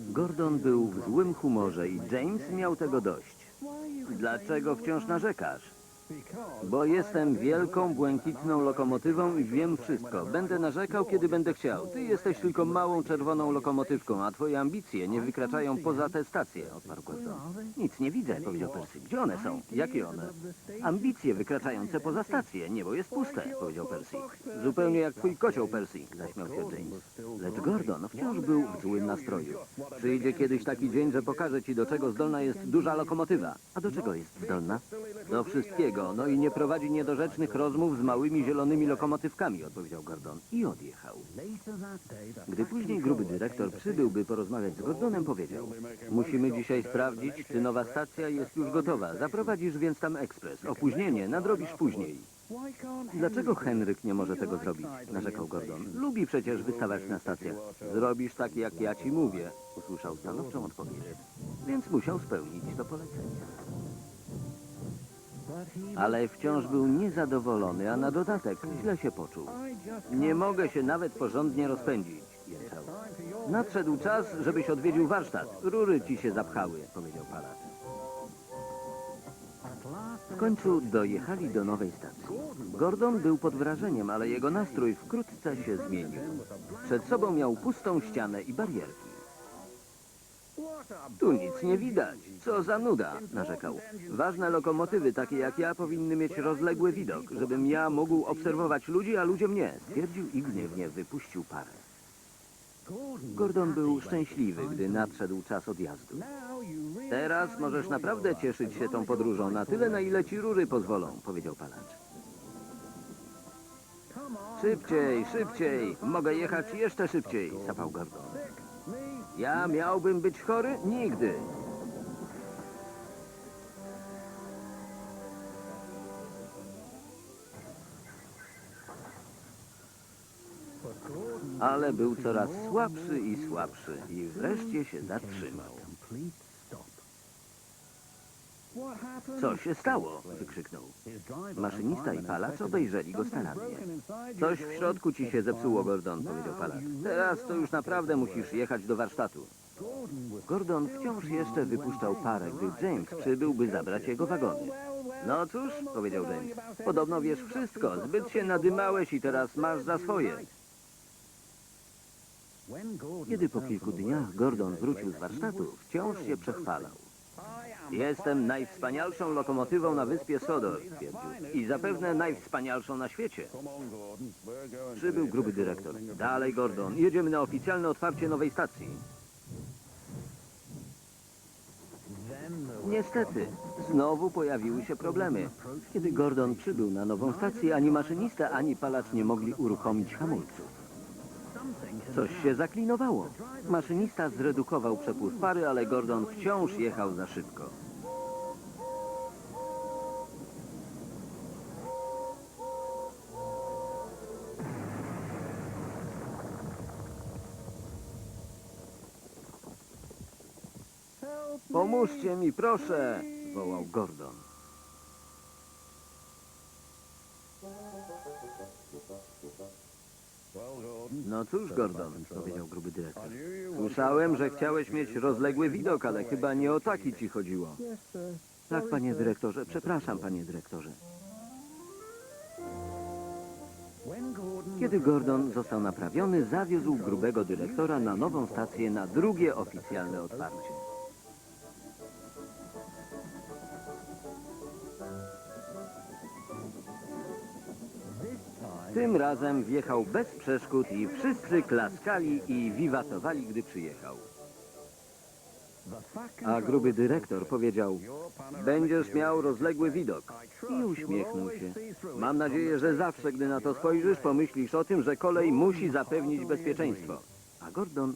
Gordon był w złym humorze i James miał tego dość. Dlaczego wciąż narzekasz? Bo jestem wielką, błękitną lokomotywą i wiem wszystko. Będę narzekał, kiedy będę chciał. Ty jesteś tylko małą, czerwoną lokomotywką, a twoje ambicje nie wykraczają poza tę stację, odparł Gordon. Nic nie widzę, powiedział Percy. Gdzie one są? Jakie one? Ambicje wykraczające poza stację. Niebo jest puste, powiedział Percy. Zupełnie jak twój kocioł, Percy, zaśmiał się James. Lecz Gordon wciąż był w złym nastroju. Przyjdzie kiedyś taki dzień, że pokażę ci, do czego zdolna jest duża lokomotywa. A do czego jest zdolna? Do wszystkiego, no i nie prowadzi niedorzecznych rozmów z małymi zielonymi lokomotywkami, odpowiedział Gordon i odjechał. Gdy później gruby dyrektor przybył, by porozmawiać z Gordonem, powiedział Musimy dzisiaj sprawdzić, czy nowa stacja jest już gotowa. Zaprowadzisz więc tam ekspres. Opóźnienie nadrobisz później. Dlaczego Henryk nie może tego zrobić? Narzekał Gordon. Lubi przecież wystawać na stacjach. Zrobisz tak, jak ja ci mówię, usłyszał stanowczą odpowiedź. Więc musiał spełnić to polecenie. Ale wciąż był niezadowolony, a na dodatek źle się poczuł. Nie mogę się nawet porządnie rozpędzić, jęczał. Nadszedł czas, żebyś odwiedził warsztat. Rury ci się zapchały, powiedział palacz. W końcu dojechali do nowej stacji. Gordon był pod wrażeniem, ale jego nastrój wkrótce się zmienił. Przed sobą miał pustą ścianę i barierki. Tu nic nie widać. Co za nuda, narzekał. Ważne lokomotywy, takie jak ja, powinny mieć rozległy widok, żebym ja mógł obserwować ludzi, a ludzie mnie, stwierdził i gniewnie wypuścił parę. Gordon był szczęśliwy, gdy nadszedł czas odjazdu. Teraz możesz naprawdę cieszyć się tą podróżą na tyle, na ile ci rury pozwolą, powiedział palacz. Szybciej, szybciej, mogę jechać jeszcze szybciej, sapał Gordon. Ja miałbym być chory? Nigdy. Ale był coraz słabszy i słabszy i wreszcie się zatrzymał. Co się stało? wykrzyknął. Maszynista i palacz obejrzeli go starannie. Coś w środku ci się zepsuło, Gordon, powiedział palacz. Teraz to już naprawdę musisz jechać do warsztatu. Gordon wciąż jeszcze wypuszczał parę, gdy James przybył, by zabrać jego wagony. No cóż, powiedział James, podobno wiesz wszystko, zbyt się nadymałeś i teraz masz za swoje. Kiedy po kilku dniach Gordon wrócił z warsztatu, wciąż się przechwalał. Jestem najwspanialszą lokomotywą na wyspie Sodor. I zapewne najwspanialszą na świecie. Przybył gruby dyrektor. Dalej, Gordon. Jedziemy na oficjalne otwarcie nowej stacji. Niestety, znowu pojawiły się problemy. Kiedy Gordon przybył na nową stację, ani maszynista, ani palacz nie mogli uruchomić hamulców. Się zaklinowało. Maszynista zredukował przepływ pary, ale Gordon wciąż jechał za szybko. Pomóżcie mi, proszę! wołał Gordon. No cóż, Gordon, powiedział gruby dyrektor. Słyszałem, że chciałeś mieć rozległy widok, ale chyba nie o taki ci chodziło. Tak, panie dyrektorze, przepraszam, panie dyrektorze. Kiedy Gordon został naprawiony, zawiózł grubego dyrektora na nową stację na drugie oficjalne otwarcie. Tym razem wjechał bez przeszkód i wszyscy klaskali i wiwatowali, gdy przyjechał. A gruby dyrektor powiedział, będziesz miał rozległy widok. I uśmiechnął się. Mam nadzieję, że zawsze, gdy na to spojrzysz, pomyślisz o tym, że kolej musi zapewnić bezpieczeństwo. A Gordon